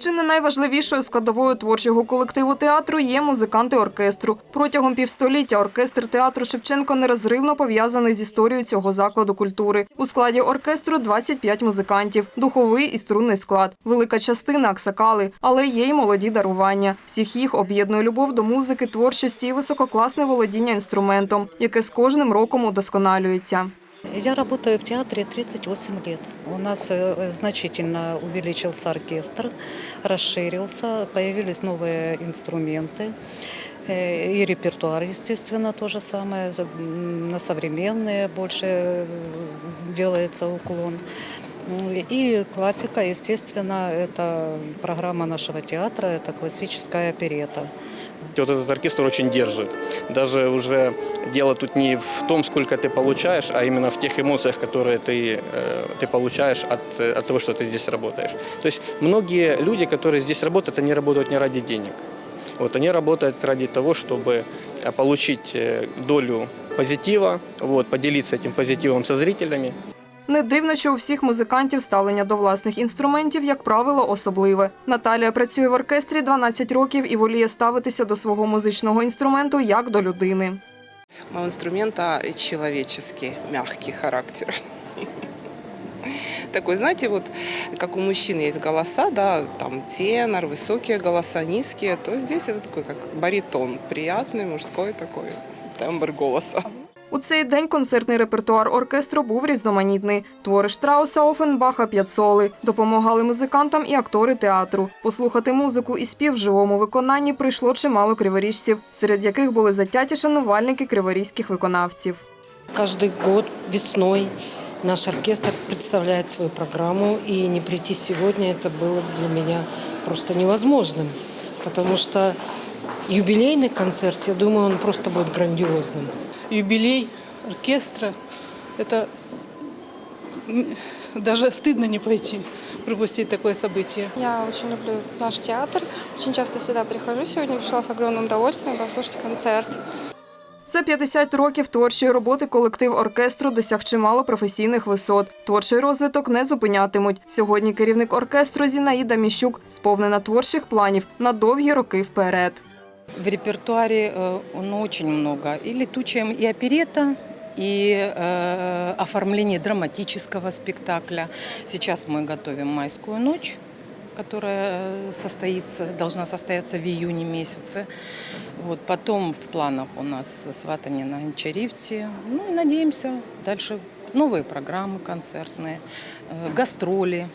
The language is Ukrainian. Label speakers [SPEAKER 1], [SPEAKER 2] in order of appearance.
[SPEAKER 1] Чи не найважливішою складовою творчого колективу театру є музиканти оркестру. Протягом півстоліття оркестр театру Шевченко нерозривно пов'язаний з історією цього закладу культури. У складі оркестру 25 музикантів, духовий і струнний склад. Велика частина аксакали, але є й молоді дарування. Всіх їх об'єднує любов до музики, творчості і висококласне володіння інструментом, яке з кожним роком удосконалюється.
[SPEAKER 2] Я работаю в театре 38 лет. У нас э, значительно увеличился оркестр, расширился, появились новые инструменты. Э, И репертуар, естественно, то же самое, за- м, на современные больше э, делается уклон. М, И классика, естественно, это программа нашего театра, это классическая оперета.
[SPEAKER 3] Вот этот оркестр очень держит. Даже уже дело тут не в том, сколько ты получаешь, а именно в тех эмоциях, которые ты, э, ты получаешь от, э, от того, что ты здесь работаешь. То есть многие люди, которые здесь работают, они работают не ради денег. Вот, они работают ради того, чтобы э, получить э, долю позитива, вот, поделиться этим позитивом со зрителями.
[SPEAKER 1] Не дивно, що у всіх музикантів ставлення до власних інструментів, як правило, особливе. Наталія працює в оркестрі 12 років і воліє ставитися до свого музичного інструменту як до людини.
[SPEAKER 4] У моего инструмента человеческий, мягкий характер. Такой, знаете, вот как у мужчин есть голоса, да, там тенор, высокие голоса, низкие, то здесь это такой как баритон, приятный мужской такой тембр голоса.
[SPEAKER 1] У цей день концертний репертуар оркестру був різноманітний. Твори Штрауса, Офенбаха, П'яцоли. Допомагали музикантам і актори театру. Послухати музику і спів в живому виконанні прийшло чимало криворіжців, серед яких були затяті шанувальники криворізьких виконавців.
[SPEAKER 5] Каждый год весной наш оркестр представляет свою программу, и не прийти сегодня это было бы для меня просто невозможным, потому что юбилейный концерт, я думаю, он просто будет грандиозным.
[SPEAKER 6] юбилей оркестра. Это м, даже стыдно не пойти, пропустить такое событие.
[SPEAKER 7] Я очень люблю наш театр. Очень часто сюда прихожу. Сегодня пришла с огромным удовольствием послушать концерт.
[SPEAKER 1] За 50 років творчої роботи колектив оркестру досяг чимало професійних висот. Творчий розвиток не зупинятимуть. Сьогодні керівник оркестру Зінаїда Міщук сповнена творчих планів на довгі роки вперед.
[SPEAKER 8] В репертуаре э, ну, очень много. И летучая, м- и оперета, и э, оформление драматического спектакля. Сейчас мы готовим «Майскую ночь», которая э, состоится, должна состояться в июне месяце. Вот, потом в планах у нас «Сватание на Анчаривте». Ну и надеемся дальше новые программы концертные, э, гастроли.